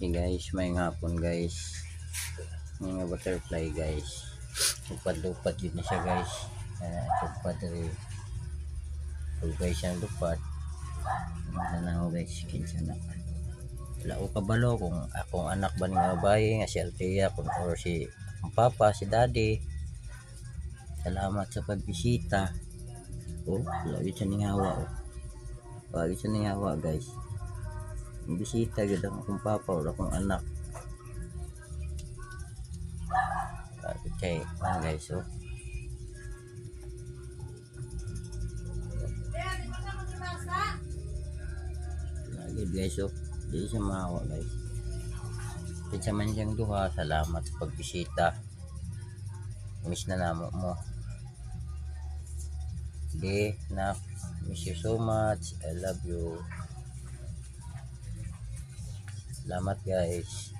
Hey guys, may hapon guys. Mga butterfly guys. Lupad-lupad yun na siya guys. Uh, lupad rin. Tugay siyang lupad. Ano na ako guys, kinsa na. Wala ko kabalo kung akong anak ba nga babae nga si Althea kung or si ang papa, si daddy. Salamat sa pagbisita. Oh, lagi siya ningawa oh. Lagi siya ningawa guys. Bisita gud ang akong papa o akong anak. Lagi siya ah, guys oh. Lagi guys oh. Di siya maawa guys. Kaya man siyang duha, salamat sa pagbisita. Miss na namo mo. Di, nak, miss you so much. I love you. Salamat guys.